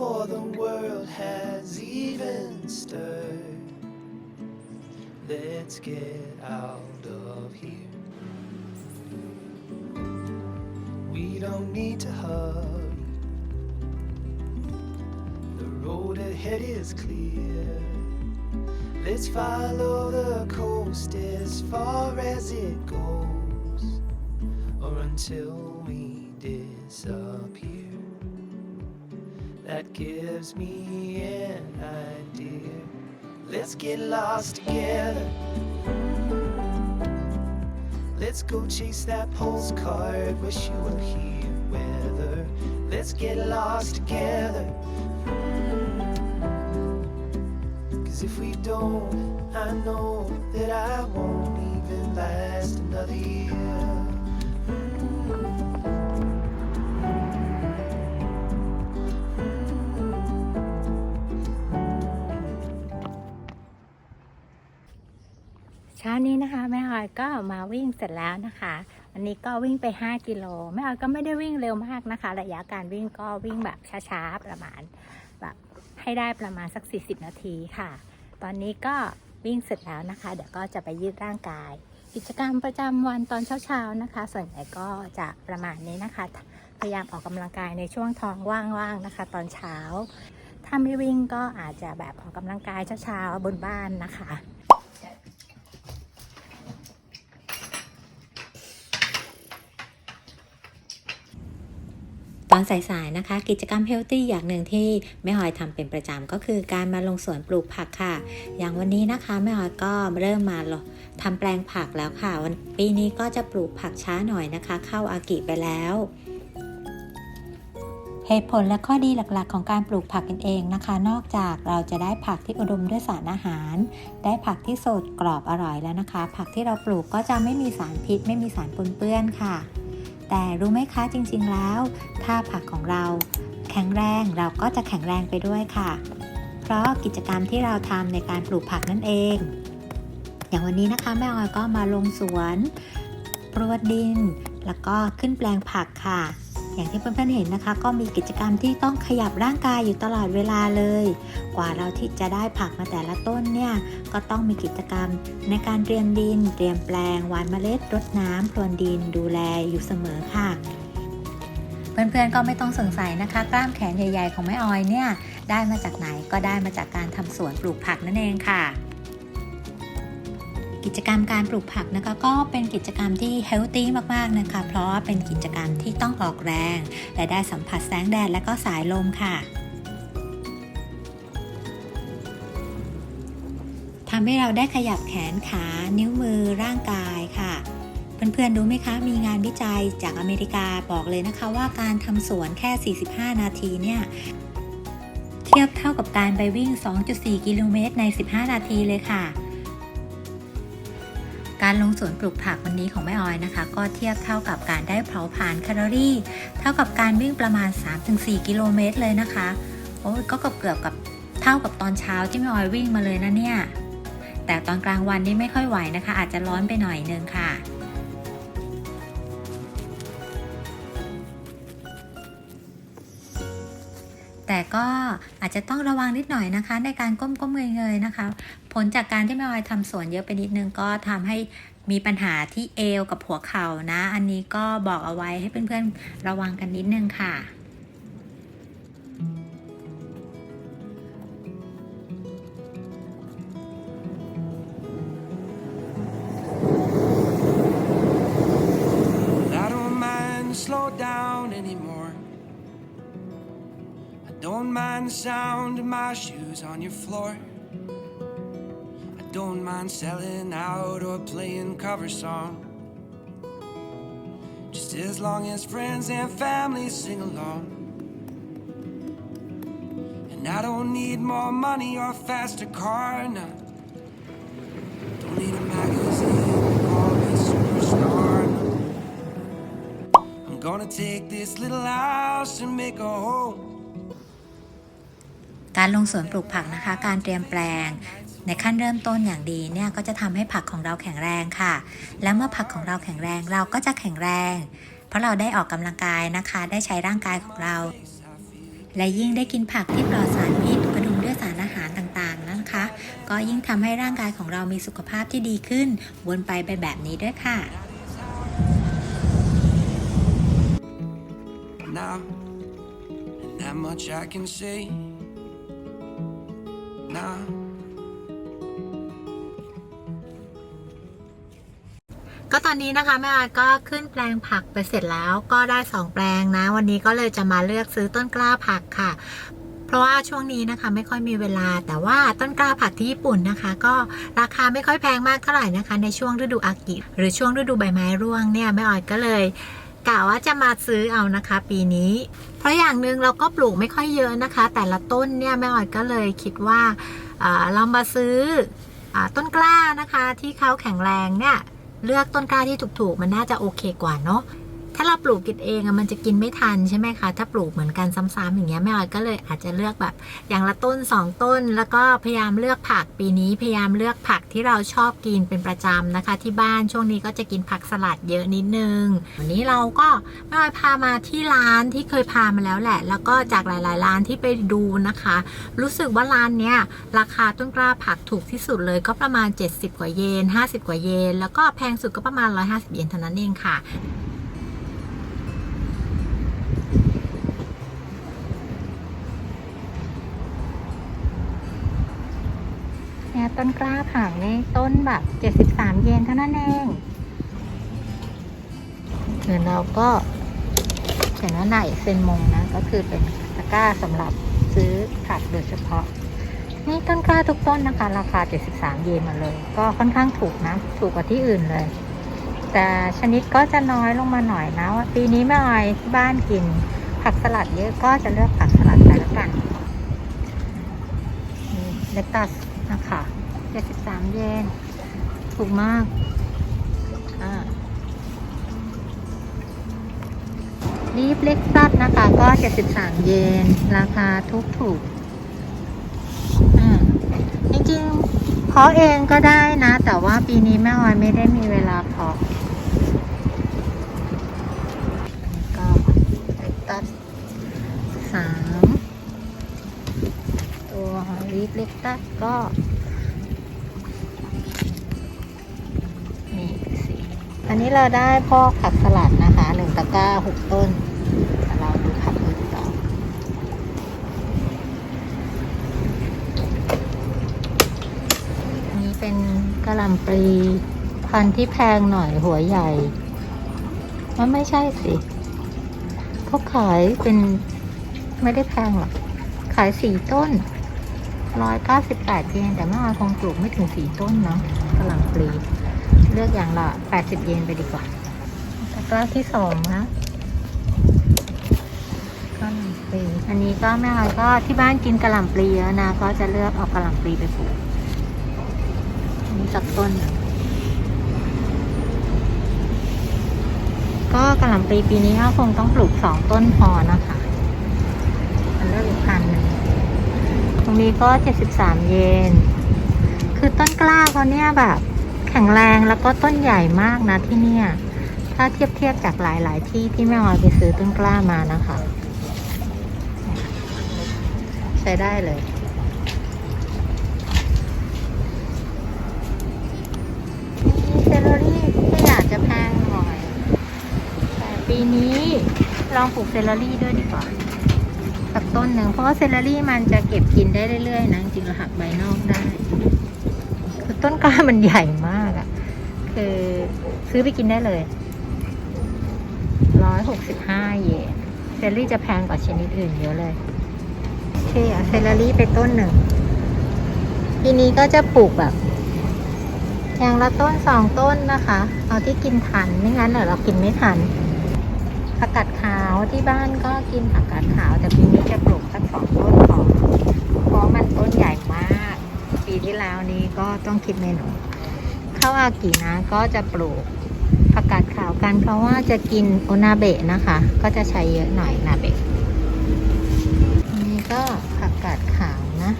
before the world has even stirred. Let's get out of here. We don't need to hurry. The road ahead is clear. Let's follow the coast as far as it goes, or until we disappear. That gives me an idea. Let's get lost together. Let's go chase that postcard. Wish you were here, weather. Let's get lost together. Cause if we don't, I know that I won't even last another year. เช้านี้นะคะแม่ออยก็มาวิ่งเสร็จแล้วนะคะวันนี้ก็วิ่งไป 5 กิโลแม่ออยก็ไม่ได้วิ่งเร็วมากนะคะ ระยะการวิ่งก็วิ่งแบบช้าๆประมาณแบบให้ได้ประมาณสัก 40 นาทีค่ะ ตอนนี้ก็วิ่งเสร็จแล้วนะคะ เดี๋ยวก็จะไปยืดร่างกาย กิจกรรมประจำวันตอนเช้าๆนะคะ ส่วนใหญ่ก็จะประมาณนี้นะคะ พยายามออกกำลังกายในช่วงท้องว่างๆนะคะ ตอนเช้า ถ้าไม่วิ่งก็อาจจะแบบออกกำลังกายเช้าๆบนบ้านนะคะ อนสายๆนะคะ กิจกรรมเฮลตี้อย่างหนึ่งที่แม่หอยทำเป็นประจำก็คือการมาลงสวนปลูกผักค่ะ อย่างวันนี้นะคะแม่หอยก็เริ่มมาทำแปลงผักแล้วค่ะ วันปีนี้ก็จะปลูกผักช้าหน่อยนะคะ เข้าอากิไปแล้วเหตุผลและข้อดีหลักๆ ของการปลูกผักกันเองนะคะ นอกจากเราจะได้ผักที่อุดมด้วยสารอาหาร ได้ผักที่สดกรอบอร่อยแล้วนะคะ ผักที่เราปลูกก็จะไม่มีสารพิษ ไม่มีสารปนเปื้อนค่ะ แต่รู้ไหมคะจริงๆแล้ว ถ้าผักของเราแข็งแรงเราก็จะแข็งแรงไปด้วยค่ะ เพราะกิจกรรมที่เราทำในการปลูกผักนั่นเอง อย่างวันนี้นะคะแม่ออยก็มาลงสวน ปรวดดิน แล้วก็ขึ้นแปลงผักค่ะ อย่างที่เพื่อนๆเห็นนะคะ ก็มีกิจกรรมที่ต้องขยับร่างกายอยู่ตลอดเวลาเลย กว่าเราที่จะได้ผักมาแต่ละต้นเนี่ยก็ต้องมีกิจกรรมในการเตรียมดิน เตรียมแปลงหวานเมล็ดรดน้ำพรวนดินดูแลอยู่เสมอค่ะเพื่อนๆ ก็ไม่ต้องสงสัยนะคะ กล้ามแขนใหญ่ ๆ ของแม่ออยเนี่ย ได้มาจากไหนก็ได้มาจากการทำสวนปลูกผักนั่นเองค่ะ กิจกรรมการปลูกผักนะคะก็เป็นกิจกรรมที่เฮลตี้มากๆนะคะเพราะว่าเป็นกิจกรรมที่ต้องออกแรง และได้สัมผัสแสงแดดและก็สายลมค่ะทำให้เราได้ขยับแขนขานิ้วมือร่างกายค่ะเพื่อนๆรู้ไหมคะ มีงานวิจัยจากอเมริกาบอกเลยนะคะว่าการทำสวนแค่ 45 นาทีเนี่ยเทียบเท่ากับการไปวิ่ง 2.4 กิโลเมตรใน 15 นาทีเลยค่ะ การลงสวนปลูกผักวันนี้ของแม่ออยนะคะ ก็เทียบเท่ากับการได้เผาผลาญแคลอรี่ เท่ากับการวิ่งประมาณ 3-4 กิโลเมตรเลยนะคะ โอ้ยก็เกือบกับเท่ากับตอนเช้าที่แม่ออยวิ่งมาเลยนะเนี่ย แต่ตอนกลางวันนี่ไม่ค่อยไหวนะคะ อาจจะร้อนไปหน่อยนึงค่ะ แต่ก็อาจจะต้องระวังนิดหน่อยนะคะ ในการก้มก้มเงยเงยนะคะ ผลจากการที่แม่ออยทำสวนเยอะไปนิดนึงก็ทำให้มีปัญหาที่เอวกับหัวเข่านะ อันนี้ก็บอกเอาไว้ให้เพื่อนๆระวังกันนิดนึงค่ะ the sound of my shoes on your floor. I don't mind selling out or playing cover song. Just as long as friends and family sing along. And I don't need more money or faster car, no. Don't need a magazine call me superstar, no. I'm gonna take this little house and make a home. การลงสวนปลูกผักนะคะ การเตรียมแปลง ในขั้นเริ่มต้นอย่างดีเนี่ยก็จะทำให้ผักของเราแข็งแรงค่ะ และเมื่อผักของเราแข็งแรงเราก็จะแข็งแรง เพราะเราได้ออกกำลังกายนะคะ ได้ใช้ร่างกายของเรา และยิ่งได้กินผักที่ปลอดสารพิษอุดมด้วยสารอาหารต่างๆนะคะ ก็ยิ่งทำให้ร่างกายของเรามีสุขภาพที่ดีขึ้น วนไปไปแบบนี้ด้วยค่ะ now, that much I can say. Now, ก็ตอนนี้นะคะแม่ออยก็ขึ้นแปลงผักไปเสร็จแล้วก็ได้สองแปลงนะ วันนี้ก็เลยจะมาเลือกซื้อต้นกล้าผักค่ะ เพราะว่าช่วงนี้นะคะไม่ค่อยมีเวลา แต่ว่าต้นกล้าผักที่ญี่ปุ่นนะคะ ก็ราคาไม่ค่อยแพงมากเท่าไหร่นะคะ ในช่วงฤดูอากิหรือช่วงฤดูใบไม้ร่วงเนี่ยแม่ออยก็เลย กะว่าจะมาซื้อเอานะคะ ปีนี้ เพราะอย่างหนึ่งเราก็ปลูกไม่ค่อยเยอะนะคะ แต่ละต้นเนี่ยแม่ออยก็เลยคิดว่าอ่าเรามาซื้ออต้นกล้านะคะ ที่เขาแข็งแรงเนี่ยเลือกต้นกล้าที่ถูกๆ มันน่าจะโอเคกว่าเนาะ ถ้าเราปลูกกินเองอะมันจะกินไม่ทันใช่ไหมคะ ถ้าปลูกเหมือนกันซ้ำๆอย่างเงี้ยแม่ออยก็เลยอาจจะเลือกแบบอย่างละต้น 2 ต้น แล้วก็พยายามเลือกผักปีนี้พยายามเลือกผักที่เราชอบกินเป็นประจำนะคะ ที่บ้านช่วงนี้ก็จะกินผักสลัดเยอะนิดนึง วันนี้เราก็แม่ออยพามาที่ร้านที่เคยพามาแล้วแหละ แล้วก็จากหลาย ๆ ร้านที่ไปดูนะคะ รู้สึกว่าร้านเนี้ยราคาต้นกล้าผักถูกที่สุดเลยก็ประมาณ 70 กว่าเยน 50 กว่าเยน แล้วก็แพงสุดก็ประมาณ 150 เยนเท่านั้นเองค่ะ เนี่ย ต้นกล้าผักนี่ต้นแบบ 73 เยนเท่านั้นเองเดี๋ยวเราก็เขียนว่าไหนเซนมงนะ ก็คือเป็นตะกร้าสำหรับซื้อผักโดยเฉพาะ นี่ต้นกล้าทุกต้นนะคะ ราคา 73 เยนมาเลย ก็ค่อนข้างถูกนะ ถูกกว่าที่อื่นเลย แต่ชนิดก็จะน้อยลงมาหน่อยนะว่าปีนี้แม่ออยที่บ้านกิน ผักสลัดเยอะก็จะเลือกผักสลัดไปแล้วกันเลตัส 73 เยน ถูกมาก อ่าลีฟเล็กซัสนะคะ ก็ 73 เยน ราคาทุกถูกอ่าจริงๆเพาะเองก็ได้นะ แต่ว่าปีนี้แม่ออยไม่ได้มีเวลาเพาะก็เล็กซัสสามตัวลีฟเล็กซัสก็ อันนี้เราได้พอกผักสลัดนะคะหนึ่งตะกร้าหกต้นเราดูผักอื่นต่อนี้เป็นกะหล่ำปลีพันธุ์ที่แพงหน่อยหัวใหญ่ มันไม่ใช่สิเขาขายเป็นไม่ได้แพงหรอก ขายสี่ต้นร้อยเก้าสิบแปดเยนแต่แม่ออยคงปลูกไม่ถึงสี่ต้นเนาะกะหล่ำปลี เลือกอย่างละ 80 เยนไปดีกว่าตะกร้าที่สองนะกะหล่ำปลีอันนี้ก็แม่ออยก็ที่บ้านกินกะหล่ำปลีเยอะนะ ก็จะเลือกเอากะหล่ำปลีไปปลูกอันนี้สักต้นหนึ่งก็กะหล่ำปลีปีนี้ก็คงต้องปลูกสองต้นพอนะคะมันเลือกอีกพันหนึ่งตรงนี้ก็ 73 เยน คือต้นกล้าเขาเนี่ยแบบ แข็งแรงแล้วก็ต้นใหญ่มากนะที่เนี่ย ถ้าเทียบเทียบจากหลาย ๆ ที่ที่แม่ออยไปซื้อต้นกล้ามานะคะ ใช้ได้เลยนี่เซลลอรี่ก็อยากจะแพงหน่อย แต่ปีนี้ลองปลูกเซลลรี่ด้วยดีกว่าสักต้นหนึ่งเพราะว่าเซลลรี่มันจะเก็บกินได้เรื่อย ๆ นะ จริงๆเราหักใบนอกได้ ต้นกล้ามันใหญ่มากอะคือซื้อไปกินได้เลยร้อยหกสิบห้าเยนเซลลี่จะแพงกว่าชนิดอื่นเยอะเลยโอเคเอาเซลลี่ไปต้นหนึ่ง ทีนี้ก็จะปลูกแบบอย่างละต้นสองต้นนะคะ เอาที่กินทันไม่งั้นเดี๋ยวเรากินไม่ทันผักกาดขาวที่บ้านก็กินผักกาดขาว แต่ปีนี้จะปลูกสักสองต้นพอเพราะมันต้นใหญ่มาก ปีที่แล้วนี้ก็ต้องคิดเมนูข้าวอากินะก็จะปลูกผักกาดขาวกันเพราะว่าจะกินโอนาเบะนะคะ ก็จะใช้เยอะหน่อยนาเบะนนี้ก็ผักกาดขาวนะ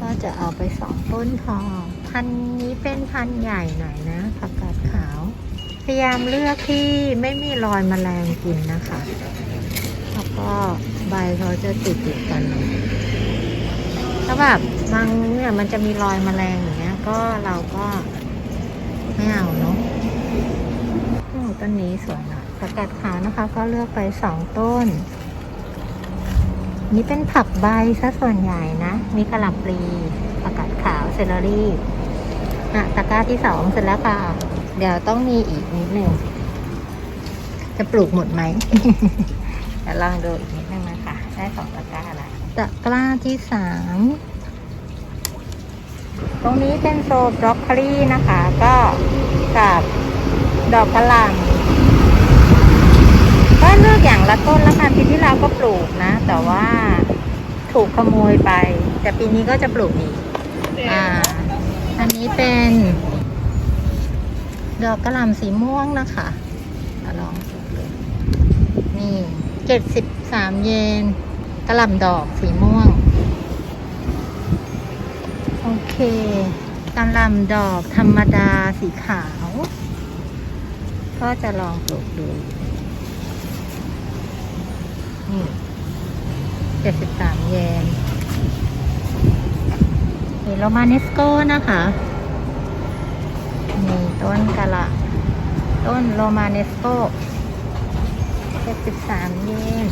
ก็จะเอาไปสองต้นพอพันนี้เป็นพันใหญ่หน่อยนะผักกาดขาว พยายามเลือกที่ไม่มีรอยแมลงกินนะคะ แล้วก็ใบเขาจะติดติดกัน ถ้าแบบบางเนี่ยมันจะมีรอยแมลงอย่างเงี้ย ก็เราก็ไม่เอาเนาะต้นนี้สวยนะประกาศขาวนะคะ ก็เลือกไปสองต้น นี่เป็นผักใบซะส่วนใหญ่นะ มีกระหล่ำปลีผักกาดขาวเซลลารี่อะตะกร้าที่สองเสร็จแล้วค่ะ เดี๋ยวต้องมีอีกนิดหนึ่ง จะปลูกหมดไหมเดี๋ยวลองดูอีกนิดนึงนะคะ ได้สองตะกร้า ตะกร้าที่สามตรงนี้เป็นโซบรอกโคลีนะคะ ก็กับดอกกระหล่ำก็เลือกอย่างละต้นละกันปีที่แล้วก็ปลูกนะ แต่ว่าถูกขโมยไป แต่ปีนี้ก็จะปลูกอีกอ่า อันนี้เป็น ดอกกระหล่ำสีม่วงนะคะลองนี่เจ็ดสิบสามเยน ระหล่ำดอกสีม่วง โอเคกระหล่ำดอกธรรมดาสีขาว ก็จะลองปลูกดู นี่เจ็ดสิบสามเยนนี่โรมาเนสโกนะคะมีต้นกะละต้นโรมาเนสโก73เยน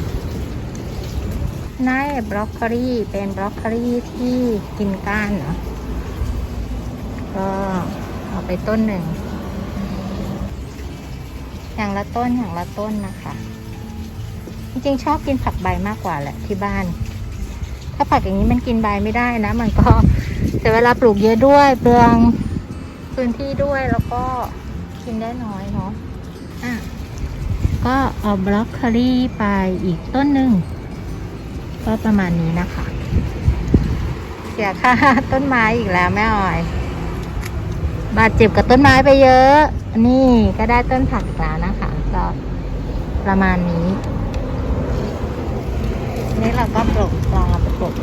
นบรอกโคลีเป็นบรอกโคลีที่กินก้านเนาะก็เอาไปต้นหนึ่ง อย่างละต้นอย่างละต้นนะคะ จริงๆชอบกินผักใบมากกว่าแหละที่บ้าน ถ้าผักอย่างนี้มันกินใบไม่ได้นะ มันก็เสียเวลาปลูกเยอะด้วยเปลืองพื้นที่ด้วยแล้วก็กินได้น้อยเนาะอะก็เอาบล็อกโคลีไปอีกต้นหนึ่ง ก็ประมาณนี้นะคะ เสียค่าต้นไม้อีกแล้วแม่ออย บาดเจ็บกับต้นไม้ไปเยอะ นี่ก็ได้ต้นผักอีกแล้วนะคะก็ประมาณนี้นี่เราก็ปลูกลองเอาไปปลูก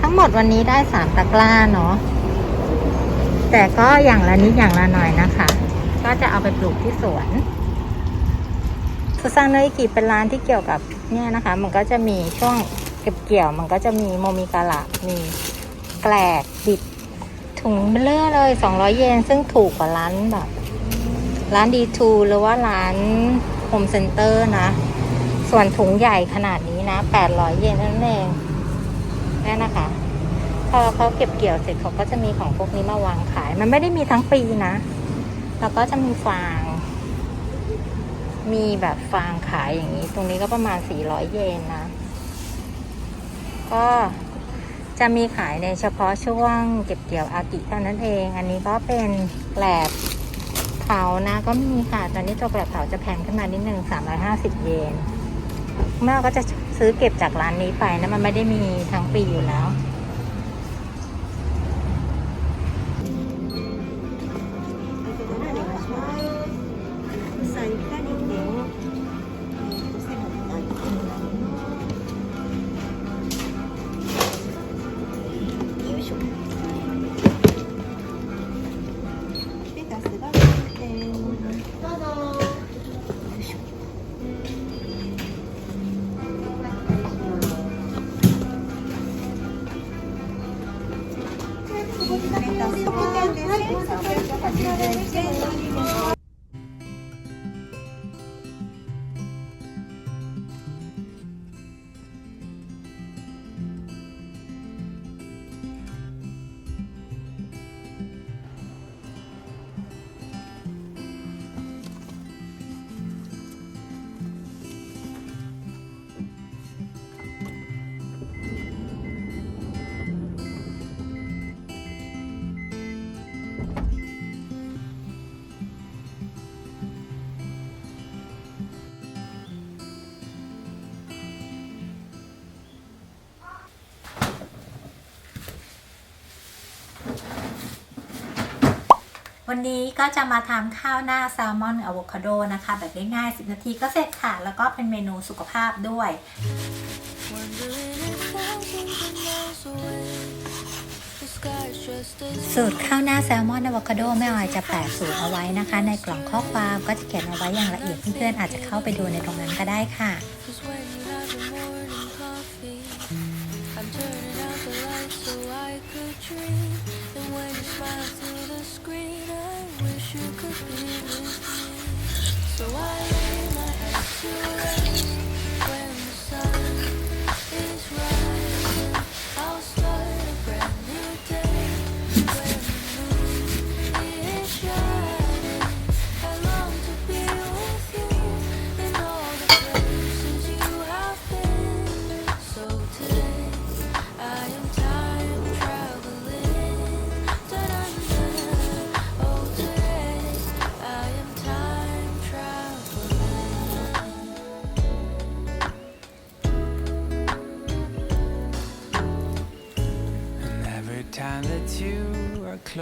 ทั้งหมดวันนี้ได้สามตะกร้าเนาะแต่ก็อย่างละนิดอย่างละหน่อยนะคะ ก็จะเอาไปปลูกที่สวนสุซานเนยกิเป็นร้านที่เกี่ยวกับเนี่ยนะคะ มันก็จะมีช่วง เก็บเกี่ยวมันก็จะมีโมมิกาละมีแกลกดิบถุงเบลอเลย 200 เยน ซึ่งถูกกว่าร้านแบบ ร้านดีทูหรือว่าร้านโฮมเซ็นเตอร์นะ ส่วนถุงใหญ่ขนาดนี้นะ 800 เยนนั่นเองนี่นะคะ พอเขาเก็บเกี่ยวเสร็จเขาก็จะมีของพวกนี้มาวางขาย มันไม่ได้มีทั้งปีนะ แล้วก็จะมีฟาง มีแบบฟางขายอย่างนี้ ตรงนี้ก็ประมาณ 400 เยนนะ ก็จะมีขายในเฉพาะช่วงเก็บเกี่ยวอากิเท่านั้นเอง อันนี้ก็เป็นแกลบเผานะ ก็มีค่ะ ตอนนี้ตัวแกลบเผาจะแพงขึ้นมานิดนึง350 เยนแม่ก็จะซื้อเก็บจากร้านนี้ไปนะ มันไม่ได้มีทั้งปีอยู่แล้ว วันนี้ก็จะมาทำข้าวหน้าแซลมอนอะโวคาโดนะคะ แบบง่ายๆ 10 นาทีก็เสร็จค่ะ แล้วก็เป็นเมนูสุขภาพด้วย สูตรข้าวหน้าแซลมอนอะโวคาโดแม่ออยจะแปะสูตรเอาไว้นะคะ ในกล่องข้อความก็จะเขียนเอาไว้อย่างละเอียดเพื่อนๆอาจจะเข้าไปดูในตรงนั้นก็ได้ค่ะ I'm turning out the lights so I could dream.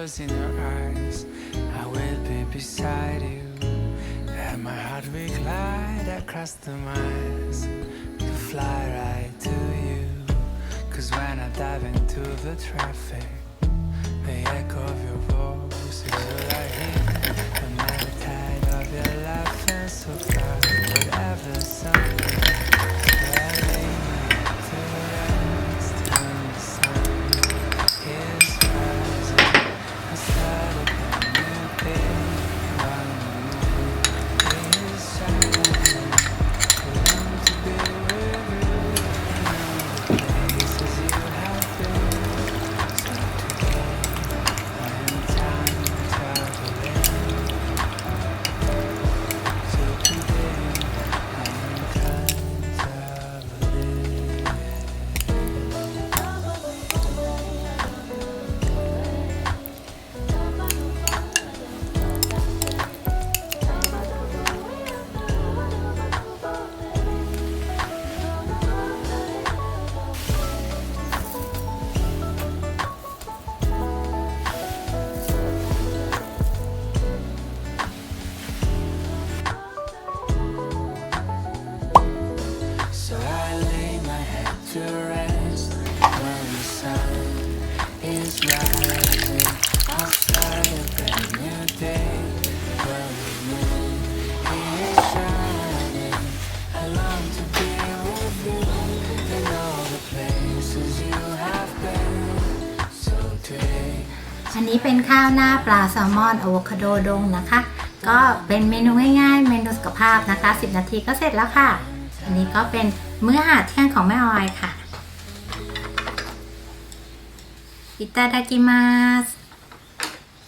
Are closing your eyes, I will be beside you. And my heart will glide across the miles to fly right to you. Cause when I dive into the traffic, the echo of your voice is all I hear. The tide of your laughing so far, whatever something. าวหน้าปลาแซลมอนอะโวคาโดดงนะคะ ก็เป็นเมนูง่ายๆ เมนูสุขภาพนะคะ 10 นาทีก็เสร็จแล้วค่ะ อันนี้ก็เป็นมื้ออาหารเที่ยงของแม่ออยค่ะอิตาดากิมาส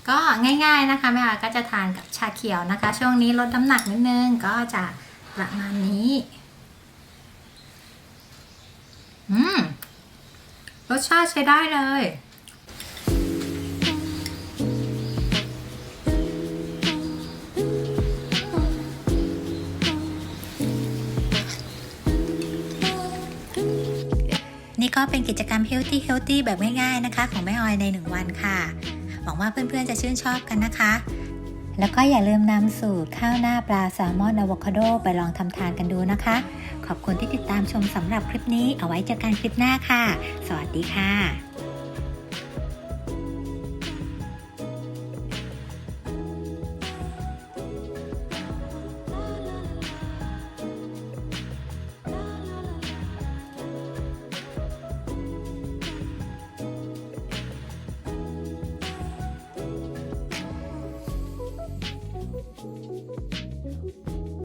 ก็ง่ายๆนะคะแม่ออยก็จะทานกับชาเขียวนะคะ ช่วงนี้ลดน้ำหนักนิดนึงก็จะประมาณนี้ อืมรสชาติใช้ได้เลย ก็เป็นกิจกรรม Healthy Healthy แบบง่ายๆนะคะ ของแม่ออยใน 1 วันค่ะ หวังว่าเพื่อนๆจะชื่นชอบกันนะคะ แล้วก็อย่าลืมนำสูตรข้าวหน้าปลาแซลมอนอะโวคาโดไปลองทำทานกันดูนะคะ ขอบคุณที่ติดตามชมสำหรับคลิปนี้เอาไว้เจอกันคลิปหน้าค่ะ สวัสดีค่ะ